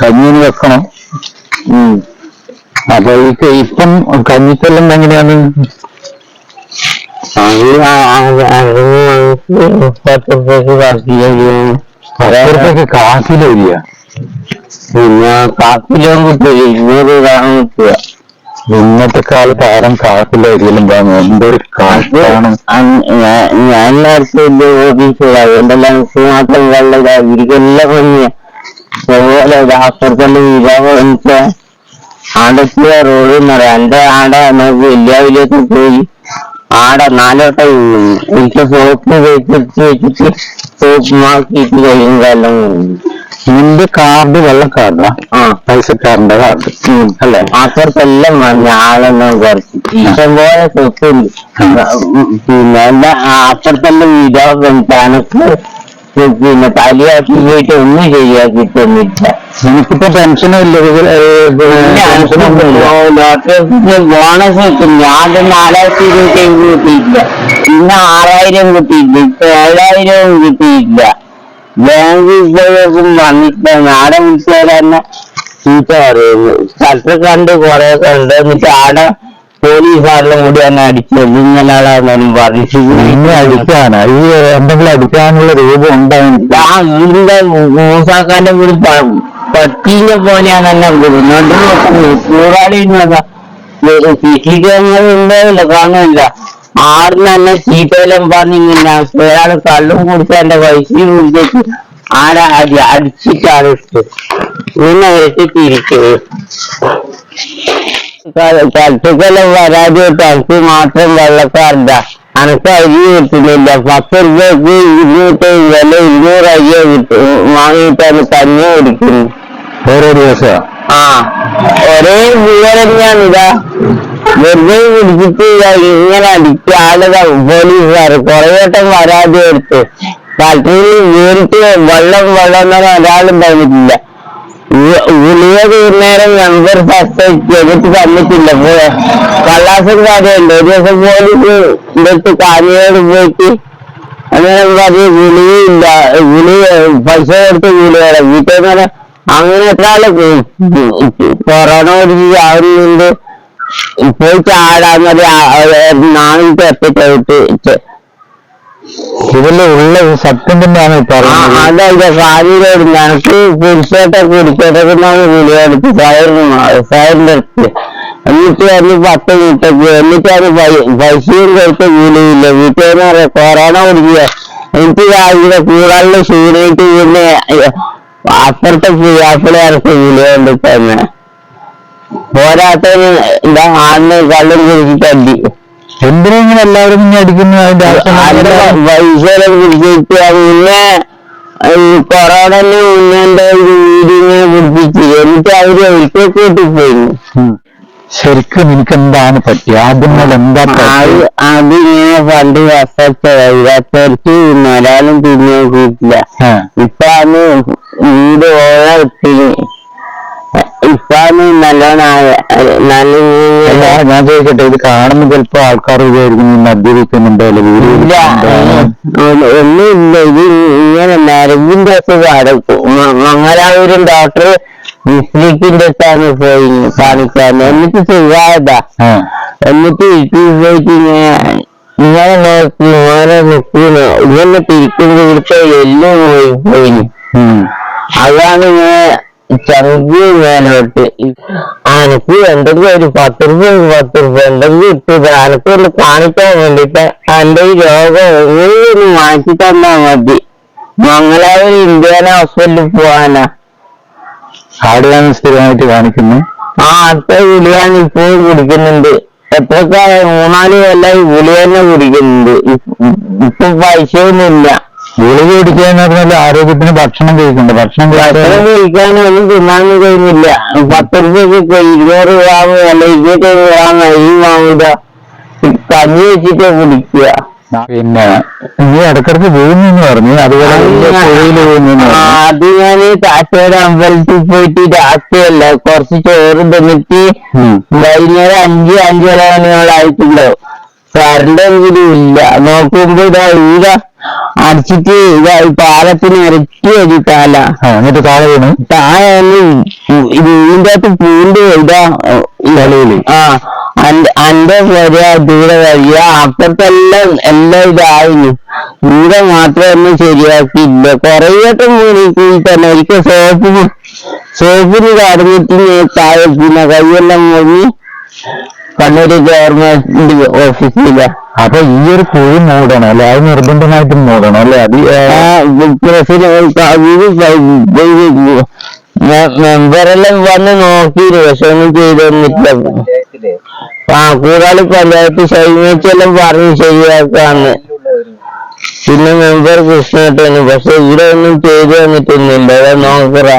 കഞ്ഞിന് വെക്കണം. അപ്പൊ ഈ ഇപ്പം കഞ്ഞിക്കെല്ലാം എങ്ങനെയാണ്? പത്ത് പത്ത് കാക്കിലോ ഇല്ല പിന്നെ കാക്കിലും കിട്ടില്ല ഇരുന്നൂറ് ഗ്രാം കിട്ടുക ഇന്നത്തെ കാലത്ത് ആരും ഇരിക്കലും വാങ്ങും എന്തൊരു അതുകൊണ്ടെല്ലാം എനിക്ക് മാത്രം വെള്ളം ഇരിക്കെല്ലാം പണിയ അതുപോലെ അപ്പുറത്തുള്ള എനിക്ക് ആടത്തിയ റോഡ് എന്ന് പറയാം. എന്റെ ആട നമുക്ക് വലിയാവിലേക്ക് പോയി. ആട നാലോട്ടം എനിക്ക് സോപ്പ് വെച്ചിട്ട് വെച്ചിട്ട് സോപ്പ് മാക്കിയിട്ട് കഴിയും കാലം നിന്റെ കാർഡ് വെള്ള കാർഡാ പൈസക്കാരന്റെ കാർഡ് അല്ലെ? അപ്പുറത്തെല്ലാം ആളെല്ലാം കുറച്ച്. ഇഷ്ടംപോലെ സ്വത്തുണ്ട് പിന്നെ എന്റെ അപ്പുറത്തെല്ലാം വിരോധം തനക്ക് പിന്നെ തലയാക്കി പോയിട്ട് ഒന്നും ശരിയാക്കിയിട്ടൊന്നുമില്ല എനിക്കിപ്പോ ടെൻഷനും ഇല്ല. ബോണസ് കിട്ടും ആദ്യം നാലായിരത്തി ഇരുപത്തി ഏഴ് കിട്ടിയില്ല. പിന്നെ ആറായിരം കിട്ടിയില്ല. ഇപ്പൊ ഏഴായിരവും കിട്ടിയില്ല. ബാങ്ക് ഇപ്പോഴേക്കും വന്നിട്ട് നാടെ വിളിച്ചാൽ തന്നെ ചീത്ത പറയുന്നു. സ്ഥലത്ത് കണ്ട് കുറെ കണ്ട്. എന്നിട്ട് ആടെ പോലീസുകാരെല്ലാം കൂടി തന്നെ അടിച്ചത് ഇങ്ങനെ ആളാണെന്നും പറഞ്ഞു നിന്നെ അടിക്കാനാ? ഈ എന്തെങ്കിലും അടിക്കാനുള്ള രൂപം ഉണ്ടാവും ആ വീടിന്റെ മൂസാക്കാന്റെ വീട് പ- പട്ടീനെ പോലെയാണ് എന്നെ കൂടാടി ഉണ്ടാവില്ല. കാണില്ല ആറിന് തന്നെ ചീത്തയിലും പറഞ്ഞിങ്ങനെ ഒരാൾ കള്ളും കുടിച്ച എന്റെ പൈസയും കുടിച്ചിട്ട് ആടെ അടി അടിച്ചിട്ടാണ് ഇട്ട് പിന്നെ വെച്ചിട്ടിരിക്കുന്നത് കത്തുക്കെല്ലാം വരാതിട്ട് എനിക്ക് മാത്രം വെള്ളക്കാരുടെ അനക്ക് അരി കിട്ടുന്നില്ല. പത്ത് രൂപയ്ക്ക് ഇരുന്നൂറ്റി വില ഇരുന്നൂറ് അരിയ കിട്ടും. വാങ്ങിയിട്ടാണ് കഞ്ഞി കുടിക്കുന്നു ഓരോ ദിവസം ആ. ഒരേ വിവരം തന്നെയാണ് ഇതാ വെറുതെ കുടിച്ചിട്ട് ഇതാ ഇങ്ങനെ അടിച്ച് ആളുകൾ പോലീസുകാർ കുറെ വട്ടം പരാതി എടുത്ത് കട്ടിൽ വീണിട്ട് വെള്ളം വെള്ളം എന്ന് പറഞ്ഞാൽ ഒരാളും തന്നിട്ടില്ല ഗുളിക തീർന്നേരം നമ്പർ ഫസ്റ്റ് ചെയ്തിട്ട് തന്നിട്ടില്ല. കള്ളാസും കാര്യമുണ്ട്. ഒരു ദിവസം പോലീസ് ഇവിടുത്തെ കാഞ്ഞോട് പോയിട്ട് അങ്ങനെ പറഞ്ഞ് ഗുളികയില്ല ഗുളിക പൈസ കൊടുത്ത് ഗുളികയുടെ വീട്ടിൽ നിന്ന് അങ്ങനെ എത്ര ആൾ കൊറോണ പിടിച്ച് ആവുന്നുണ്ട് പോയി ചാടാന്നത് നാളെ എത്തിയിട്ട് ഇതിൽ ഉള്ള സത്യം തന്നെയാണ് പറഞ്ഞത് അതെ സാരിയിലോട് നിനക്ക് വിളിയെടുത്ത് ഫയറിന് ഫയറിന്റെ സയറിന് സയറിന്റെ അടുത്ത് എന്നിട്ട് അതിന് പത്ത് വീട്ടേക്ക് എന്നിട്ട് അത് പൈസയും കൊടുത്ത് വിളിയില്ല. പറയാം കൊറോണ കുടിക്കുക. എനിക്ക് രാവിലെ കൂടാനുള്ള ക്ഷീണിട്ട് പിന്നെ അപ്പുറത്തെ പുയാപ്പിളെ ഇറക്കി വിളിയുണ്ട് തന്നെ പോരാത്തതിന് എന്താ ആടിന് കള്ളും കുടിച്ചിട്ട് അടി എന്തിനാ ഇങ്ങനെ എല്ലാവരും ഇങ്ങനെ അടിക്കുന്നത് അതിന്റെ ആവശ്യം പിന്നെ ഈ കൊറോണന് മുന്നേ വീടിനെ പിടിപ്പിച്ച്. എന്നിട്ട് അവർ ഒരിക്കൽ കൂട്ടിപ്പോയി ഉം. ശരിക്കും എനിക്ക് എന്താണ് പറ്റി ആദ്യം മുതൽ എന്താ അത് പറ്റി അതിങ്ങനെ പണ്ട് വസച്ചവർക്ക് ഒരാളും തിരിഞ്ഞു നോക്കിയിട്ടില്ല. ആ. ഇപ്പൊ അത് വീട് ഓരോ അത് നല്ലോണം നല്ല അല്ല, ഞാൻ ചോദിക്കട്ടെ ഇത് കാണുന്ന ചിലപ്പോ ആൾക്കാർ വിചാരിക്കുന്നു ഈ മദ്യപിക്കുന്നുണ്ടോ അല്ലെ ഇല്ല? ഒന്നുമില്ല. ഇത് ഇങ്ങനെ അസുഖമാണ് മംഗലാപുരം ഡോക്ടർ മിസ്ലിക്കിന്റെ അടുത്താണ് പോയി കാണിക്കാൻ എന്നിട്ട് സുഖായതാ. എന്നിട്ട് ഇങ്ങനെ ഇങ്ങനെ നോക്കി ഇങ്ങനെ നിൽക്കുന്നു ഇങ്ങനെ തിരിക്കുമ്പോ ഇവിടുത്തെ എല്ലാം പോയി പോയി. അതാണ് ഇങ്ങനെ ചങ്കി മേലോട്ട് അനക്ക് എന്തെങ്കിലും ഒരു പത്ത് രൂപ പത്ത് രൂപ എന്തെങ്കിലും ഇട്ടത് അനക്ക് ഒന്ന് കാണിക്കാൻ വേണ്ടിട്ട് എന്റെ ഈ രോഗം ഒന്ന് മാറ്റി തന്നാ മതി. മംഗലാപുരം ഇന്ത്യൻ ഹോസ്പിറ്റലിൽ പോവാനാ. ആടുകാണ് സ്ഥിരമായിട്ട് കാണിക്കുന്നു ആ അടുത്ത ഗുളിയാണ് ഇപ്പോഴും കുടിക്കുന്നുണ്ട്. എത്രക്കാ മൂന്നാൽ കൊല്ലായി ഗുളി തന്നെ കുടിക്കുന്നുണ്ട്. ഇപ്പൊ പൈസയൊന്നുമില്ല. ഗുളിക കുടിക്കാന്ന് പറഞ്ഞാൽ ആരോഗ്യത്തിന് ഭക്ഷണം കഴിക്കണ്ട? ഭക്ഷണം ഭക്ഷണം കഴിക്കാനും ഒന്നും തിന്നാനും കഴിയുന്നില്ല. പത്ത് രൂപയ്ക്ക് ഇരുന്നൂറ് ഗ്രാം അല്ല ഇരുന്നൂറ്റി ഗ്രാം അരി വാങ്ങില്ല കഞ്ഞി വെച്ചിട്ട് കുടിക്കുക. പിന്നെ നീ ഇടക്കിടക്ക് പോകുന്നു പറഞ്ഞു. അതുപോലെ അത് ഞാൻ കാറ്റോട് അമ്പലത്തിൽ പോയിട്ട് രാത്രിയല്ല കുറച്ച് ചോറ് തിന്നിട്ട്. വൈകുന്നേരം അഞ്ച് അഞ്ചര മണിയോളായിട്ടുണ്ടാവും കറണ്ട് എങ്കിലും ഇല്ല. നോക്കുമ്പോ ഇതാ ഈട അടിച്ചിട്ട് ഇതാ ഈ പാലത്തിന് ഇരട്ടി അടിക്കാല ആ, എന്നിട്ട് താഴെ വീണു? താഴെ ഇതിന്റെ അകത്ത് പൂണ്ട് ഇതാ തലയിൽ ആ അന്റെ വരിക ദൂരെ വരിക അപ്പുറത്തെല്ലാം എല്ലാം ഇതായിരുന്നു. ദൂരെ മാത്രം ഒന്നും ശരിയാക്കിയില്ല. കൊറേ വട്ടം പോയി തന്നെ. ഒരിക്കൽ സോപ്പിന് സോപ്പിന് കടന്നിട്ട് താഴെ പിന്നെ കൈയെല്ലാം മുങ്ങി കണ്ണൂര് ഗവൺമെന്റ് ഓഫീസില അപ്പൊ ഈ ഒരു കുഴി മൂടണം അല്ലെ? അത് നിർബന്ധമായിട്ടും മൂടണം അല്ലെ? അത് മെമ്പറെല്ലാം വന്ന് നോക്കിയിരുന്നു പക്ഷെ ഒന്നും ചെയ്തു തന്നിട്ടില്ല. ആ കൂടാളി പഞ്ചായത്ത് ശൈലിച്ചെല്ലാം പറഞ്ഞു ശരിയാക്കാന്ന്. പിന്നെ മെമ്പർ കൃഷ്ണ പക്ഷെ ഇവിടെ ഒന്നും ചെയ്തു തന്നിട്ടൊന്നുമില്ല. നോക്കറ.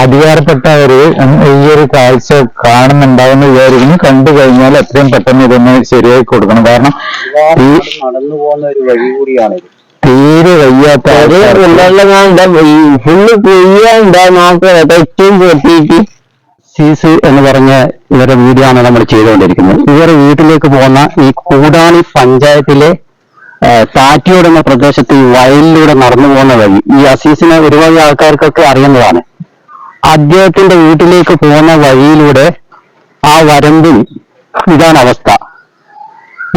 അധികാരപ്പെട്ടവര് ഈ ഒരു കാഴ്ച കാണുന്നുണ്ടാവുന്ന വിചാരിക്കുന്നു. കണ്ടു കഴിഞ്ഞാൽ എത്രയും പെട്ടെന്ന് ഇതൊന്ന് ശരിയാക്കി കൊടുക്കണം. കാരണം ഈ- നടന്നു പോകുന്ന ഒരു വഴി കൂടിയാണ് തീരെ വയ്യാത്ത ഫുള്ള് പൊട്ടിയിട്ട് സീസ് എന്ന് പറഞ്ഞ ഇവരുടെ വീടാണ് നമ്മൾ ചെയ്തുകൊണ്ടിരിക്കുന്നത്. ഇവരുടെ വീട്ടിലേക്ക് പോകുന്ന ഈ കൂടാളി പഞ്ചായത്തിലെ ആ, എന്ന പ്രദേശത്ത് ഈ വയലിലൂടെ നടന്നു പോകുന്ന വഴി ഈ അസീസിനെ ഒരുപാട് ആൾക്കാർക്കൊക്കെ അറിയുന്നതാണ്. അദ്ദേഹത്തിന്റെ വീട്ടിലേക്ക് പോകുന്ന വഴിയിലൂടെ ആ വരമ്പിൽ ഇതാണ് അവസ്ഥ.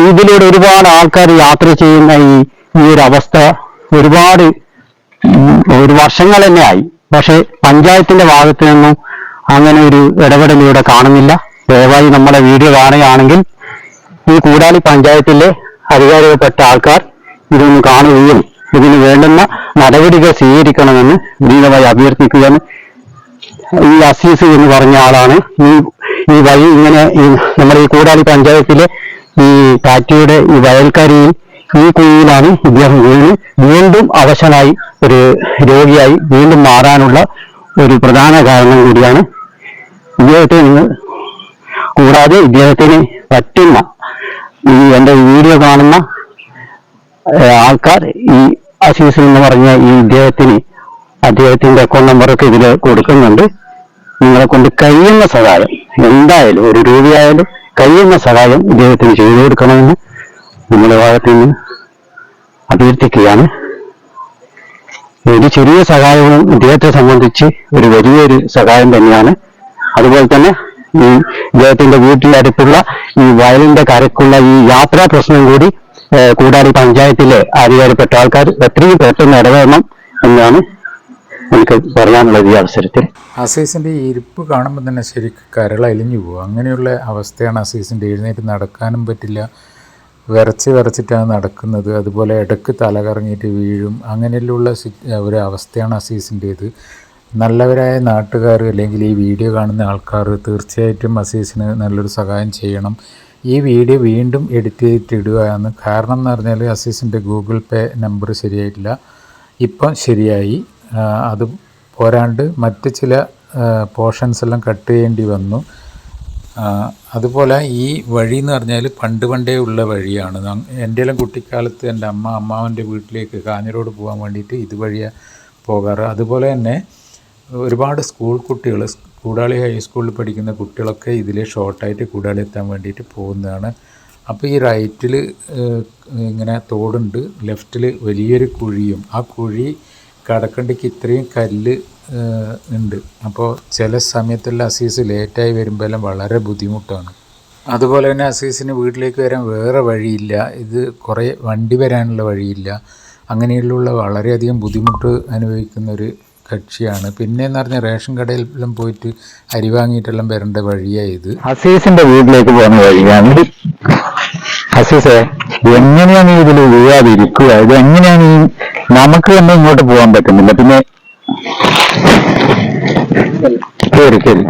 ഇതിലൂടെ ഒരുപാട് ആൾക്കാർ യാത്ര ചെയ്യുന്ന ഈ ഈ ഒരു അവസ്ഥ ഒരുപാട് ഒരു വർഷങ്ങൾ തന്നെ ആയി. പക്ഷെ പഞ്ചായത്തിന്റെ ഭാഗത്തു നിന്നും അങ്ങനെ ഒരു ഇടപെടൽ ഇവിടെ കാണുന്നില്ല. ദയവായി നമ്മുടെ വീഡിയോ കാണുകയാണെങ്കിൽ ഈ കൂടാലി പഞ്ചായത്തിലെ അധികാരികപ്പെട്ട ആൾക്കാർ ഇതൊന്ന് കാണുകയും ഇതിന് വേണ്ടുന്ന നടപടികൾ സ്വീകരിക്കണമെന്ന് വിനീതമായി അഭ്യർത്ഥിക്കുകയാണ്. ഈ അസീസ് എന്ന് പറഞ്ഞ ആളാണ്. ഈ ഈ വഴി ഇങ്ങനെ ഈ നമ്മുടെ ഈ കൂടാലി പഞ്ചായത്തിലെ ഈ കാറ്റിയുടെ ഈ വയൽക്കരയിൽ ഈ കുഴിയിലാണ് ഇദ്ദേഹം വീണ് വീണ്ടും അവശനായി ഒരു രോഗിയായി വീണ്ടും മാറാനുള്ള ഒരു പ്രധാന കാരണം കൂടിയാണ് ഇദ്ദേഹത്തെ നിങ്ങൾ കൂടാതെ ഇദ്ദേഹത്തിന് പറ്റുന്ന ഈ എന്റെ വീഡിയോ കാണുന്ന ആൾക്കാർ ഈ അസീസ് എന്ന് പറഞ്ഞ ഈ ഇദ്ദേഹത്തിന് അദ്ദേഹത്തിന്റെ അക്കൗണ്ട് നമ്പറൊക്കെ ഇതിൽ കൊടുക്കുന്നുണ്ട്. നിങ്ങളെ കൊണ്ട് കഴിയുന്ന സഹായം എന്തായാലും ഒരു രൂപയായാലും കഴിയുന്ന സഹായം ഇദ്ദേഹത്തിന് ചെയ്തു കൊടുക്കണമെന്ന് നമ്മുടെ ഭാഗത്ത് നിന്ന് അഭ്യർത്ഥിക്കുകയാണ്. ഒരു ചെറിയ സഹായവും ഇദ്ദേഹത്തെ സംബന്ധിച്ച് ഒരു വലിയൊരു സഹായം തന്നെയാണ്. അതുപോലെ തന്നെ ഈ ഇദ്ദേഹത്തിന്റെ വീട്ടിനടുത്തുള്ള ഈ വയലിന്റെ കരക്കുള്ള ഈ യാത്രാ പ്രശ്നം കൂടി കൂടാതെ പഞ്ചായത്തിലെ അധികാരപ്പെട്ട ആൾക്കാർ എത്രയും പെട്ടെന്ന് ഇടപെടണം എന്നാണ് എനിക്ക് പറയാനുള്ളത് ഈ അവസരത്തിൽ. അസീസിന്റെ ഈ ഇരിപ്പ് കാണുമ്പോൾ തന്നെ ശരിക്കും കരളലിഞ്ഞു പോകും. അങ്ങനെയുള്ള അവസ്ഥയാണ് അസീസിന്റെ എഴുന്നേറ്റ് നടക്കാനും പറ്റില്ല. വിറച്ച് വിറച്ചിട്ടാണ് നടക്കുന്നത്. അതുപോലെ ഇടയ്ക്ക് തലകറങ്ങിയിട്ട് വീഴും. അങ്ങനെയുള്ള ഒരു അവസ്ഥയാണ് അസീസിന്റേത്. നല്ലവരായ നാട്ടുകാർ അല്ലെങ്കിൽ ഈ വീഡിയോ കാണുന്ന ആൾക്കാർ തീർച്ചയായിട്ടും അസീസിന് നല്ലൊരു സഹായം ചെയ്യണം. ഈ വീഡിയോ വീണ്ടും എഡിറ്റ് ചെയ്തിട്ട് എന്ന് കാരണം എന്ന് പറഞ്ഞാൽ അസീസിന്റെ ഗൂഗിൾ പേ നമ്പർ ശരിയായിട്ടില്ല. ഇപ്പം ശരിയായി. അത് പോരാണ്ട് മറ്റ് ചില പോർഷൻസ് എല്ലാം കട്ട് ചെയ്യേണ്ടി വന്നു. അതുപോലെ ഈ വഴി എന്ന് പറഞ്ഞാൽ പണ്ട് പണ്ടേ ഉള്ള വഴിയാണ്. എന്റെ എല്ലാം കുട്ടിക്കാലത്ത് എന്റെ അമ്മ അമ്മാവന്റെ വീട്ടിലേക്ക് കാഞ്ഞിരോട് പോകാൻ വേണ്ടിയിട്ട് ഇതുവഴിയാണ് പോകാറ്. അതുപോലെ തന്നെ ഒരുപാട് സ്കൂൾ കുട്ടികൾ കൂടാളി ഹൈസ്കൂളിൽ പഠിക്കുന്ന കുട്ടികളൊക്കെ ഇതിൽ ഷോർട്ടായിട്ട് കൂടാളി എത്താൻ വേണ്ടിയിട്ട് പോകുന്നതാണ്. അപ്പോൾ ഈ റൈറ്റിൽ ഇങ്ങനെ തോടുണ്ട്. ലെഫ്റ്റിൽ വലിയൊരു കുഴിയും. ആ കുഴി കടക്കണ്ടിക്ക് ഇത്രയും കല്ല് ഉണ്ട്. അപ്പോൾ ചില സമയത്തുള്ള അസീസ് ലേറ്റായി വരുമ്പോഴെല്ലാം വളരെ ബുദ്ധിമുട്ടാണ്. അതുപോലെ തന്നെ അസീസിന് വീട്ടിലേക്ക് വരാൻ വേറെ വഴിയില്ല. ഇത് കുറേ വണ്ടി വരാനുള്ള വഴിയില്ല. അങ്ങനെയുള്ള വളരെയധികം ബുദ്ധിമുട്ട് അനുഭവിക്കുന്ന ഒരു കക്ഷിയാണ്. പിന്നെ എന്ന് പറഞ്ഞാൽ റേഷൻ കടയിലെല്ലാം പോയിട്ട് അരി വാങ്ങിയിട്ടെല്ലാം വരേണ്ട വഴിയാണ് ഇത്. അസീസിന്റെ വീട്ടിലേക്ക് പോകുന്ന വഴിയാണ്. ഹസീസേ എങ്ങനെയാണ് ഇതിൽ വീഴാതിരിക്കുക ഇത് എങ്ങനെയാണ് ഈ നമുക്ക് തന്നെ ഇങ്ങോട്ട് പോകാൻ പറ്റുന്നില്ല? പിന്നെ കേറി കേറി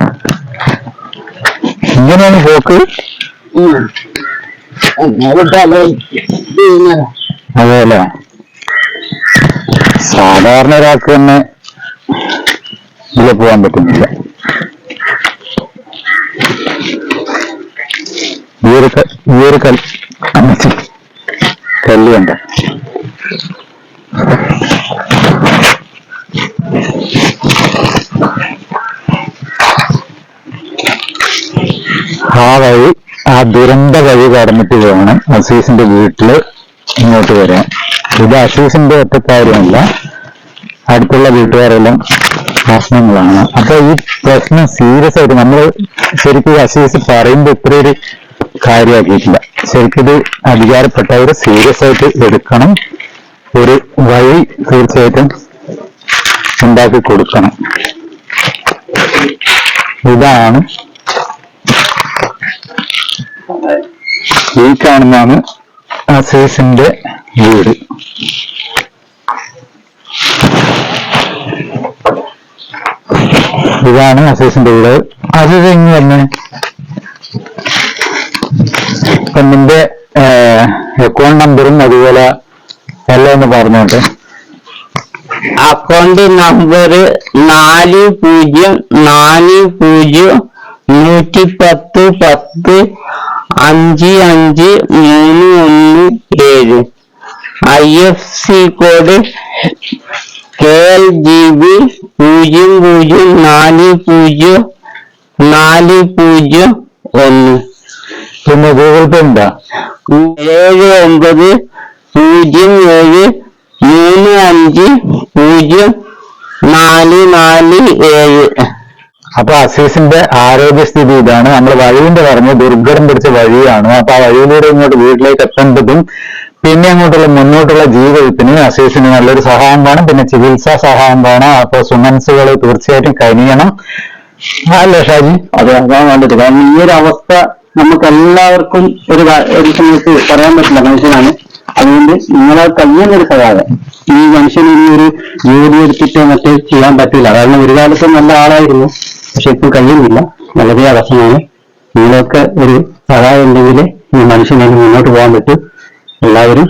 ഇങ്ങനെയാണ് പോക്ക്? അതെല്ലേ സാധാരണ ഒരാൾക്ക് തന്നെ ഇതിൽ പോകാൻ പറ്റുന്നില്ല. ഈ ഒരു ഈ ആ വഴി ആ ദുരന്ത വഴി കടന്നിട്ട് വേണം അസീസിന്റെ വീട്ടിൽ ഇങ്ങോട്ട് വരാൻ. ഇത് അസീസിന്റെ ഒറ്റ കാര്യമല്ല. അടുത്തുള്ള വീട്ടുകാരെല്ലാം പ്രശ്നങ്ങളാണ്. അപ്പൊ ഈ പ്രശ്നം സീരിയസ് ആയിട്ട് നമ്മൾ ശരിക്കും അസീസ് പറയുമ്പോൾ ഇത്ര ഒരു കാര്യമാക്കിയിട്ടില്ല. ശരിക്കും ഇത് അധികാരപ്പെട്ടവർ സീരിയസ് ആയിട്ട് എടുക്കണം. ഒരു വഴി തീർച്ചയായിട്ടും ഉണ്ടാക്കി കൊടുക്കണം. ഇതാണ് ഈ കാണുന്നതാണ് അസീസിന്റെ വീട്. ഇതാണ് അസീസിന്റെ വീട്. അസീസ് ഇങ്ങ് തന്നെ പെണ്ണിന്റെ നിന്റെ അക്കൗണ്ട് നമ്പറും അതുപോലെ എല്ലാം ഒന്ന് പറഞ്ഞോട്ടെ. അക്കൗണ്ട് നമ്പർ നാല് പൂജ്യം നാല് പൂജ്യം നൂറ്റി പത്ത് പത്ത് അഞ്ച് അഞ്ച് മൂന്ന് ഒന്ന് ഏഴ്. I F C code K L G B പൂജ്യം പൂജ്യം നാല് പൂജ്യം നാല് പൂജ്യം ഒന്ന്. പിന്നെ ഗൂഗിൾ പേ ഉണ്ടോ? ഏഴ് ഒമ്പത് പൂജ്യം ഏഴ് മൂന്ന് അഞ്ച് പൂജ്യം നാല് നാല് ഏഴ്. അപ്പൊ അസീസിന്റെ ആരോഗ്യസ്ഥിതി ഇതാണ്. നമ്മൾ വഴിന്റെ പറഞ്ഞു ദുർഘടം പിടിച്ച വഴിയാണ്. അപ്പൊ ആ വഴിയിലൂടെ ഇങ്ങോട്ട് വീട്ടിലേക്ക് എത്തേണ്ടതും പിന്നെ അങ്ങോട്ടുള്ള മുന്നോട്ടുള്ള ജീവിതത്തിന് അസീസിന് നല്ലൊരു സഹായം വേണം. പിന്നെ ചികിത്സാ സഹായം വേണം. അപ്പൊ സുമൻസുകൾ തീർച്ചയായിട്ടും കനിയണം അല്ലേ ഷാജി? അതെ അതാണ് വേണ്ടത്. കാരണം ഈ ഒരു അവസ്ഥ നമുക്ക് എല്ലാവർക്കും ഒരു ഒരു സമയത്ത് പറയാൻ പറ്റില്ല മനുഷ്യനാണ്. അതുകൊണ്ട് നിങ്ങളെ കഴിയുന്ന ഒരു സഹായം. ഈ മനുഷ്യന് ഈ ഒരു ജോലി എടുത്തിട്ട് മറ്റേ ചെയ്യാൻ പറ്റില്ല കാരണം ഒരു കാലത്ത് നല്ല ആളായിരുന്നു. പക്ഷെ ഇപ്പൊ കഴിയുന്നില്ല. വളരെ അവസ്ഥയാണ് നിങ്ങളൊക്കെ ഒരു സഹായം ഉണ്ടെങ്കിൽ ഈ മനുഷ്യനെ മുന്നോട്ട് പോകാൻ പറ്റും. എല്ലാവരും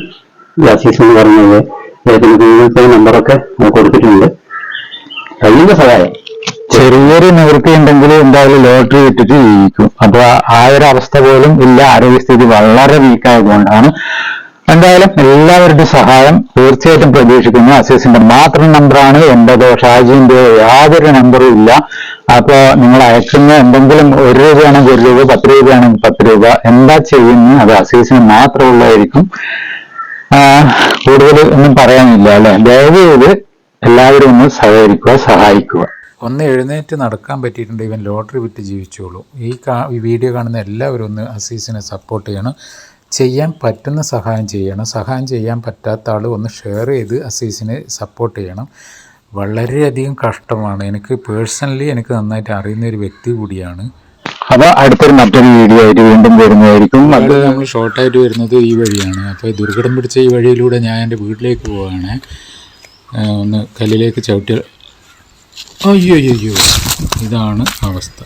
ഈ അസീസ് എന്ന് പറഞ്ഞത് ഏതെങ്കിലും ഗൂഗിൾ പേ നമ്പറൊക്കെ കൊടുത്തിട്ടുണ്ട്. കഴിയുന്ന സഹായം. ചെറിയൊരു നിവൃത്തി ഉണ്ടെങ്കിൽ എന്തായാലും ലോട്ടറി ഇട്ടിട്ട് ജീവിക്കും. അപ്പൊ ആ ഒരു അവസ്ഥ പോലും ഇല്ല. ആരോഗ്യസ്ഥിതി വളരെ വീക്കായതുകൊണ്ടാണ് എന്തായാലും എല്ലാവരുടെയും സഹായം തീർച്ചയായിട്ടും പ്രതീക്ഷിക്കുന്നു. അസീസിന്റെ മാത്രം നമ്പറാണ്. എന്റേതോ ഷാജിന്റെ യാതൊരു നമ്പറും ഇല്ല. അപ്പോ നിങ്ങൾ അയക്കുന്ന എന്തെങ്കിലും ഒരു രൂപയാണെങ്കിൽ ഒരു രൂപ പത്ത് രൂപയാണെങ്കിൽ പത്ത് രൂപ. എന്താ ചെയ്യുന്നു അത് അസീസിന് മാത്രമുള്ളതായിരിക്കും. കൂടുതൽ ഒന്നും പറയാനില്ല അല്ലെ? ദയവ് ചെയ്ത് എല്ലാവരും ഒന്ന് സഹകരിക്കുക സഹായിക്കുക. ഒന്ന് എഴുന്നേറ്റ് നടക്കാൻ പറ്റിയിട്ടുണ്ട്. ഇവൻ ലോട്ടറി വിറ്റ് ജീവിച്ചോളൂ. ഈ വീഡിയോ കാണുന്ന എല്ലാവരും ഒന്ന് അസീസിനെ സപ്പോർട്ട് ചെയ്യണം. ചെയ്യാൻ പറ്റുന്ന സഹായം ചെയ്യണം. സഹായം ചെയ്യാൻ പറ്റാത്ത ആൾ ഒന്ന് ഷെയർ ചെയ്ത് അസീസിനെ സപ്പോർട്ട് ചെയ്യണം. വളരെയധികം കഷ്ടമാണ്. എനിക്ക് പേഴ്സണലി എനിക്ക് നന്നായിട്ട് അറിയുന്ന ഒരു വ്യക്തി കൂടിയാണ്. അപ്പൊ അടുത്തൊരു മറ്റൊരു വീഡിയോ ആയിട്ട് വീണ്ടും വരുന്നതായിരിക്കും. അത് നമ്മൾ ഷോർട്ടായിട്ട് വരുന്നത് ഈ വഴിയാണ്. അപ്പോൾ ദുർഘടം പിടിച്ച ഈ വഴിയിലൂടെ ഞാൻ എന്റെ വീട്ടിലേക്ക് പോവുകയാണ് ഒന്ന് കല്ലിലേക്ക് ചവിട്ടി അയ്യോ അയ്യോ ഇതാണ് അവസ്ഥ.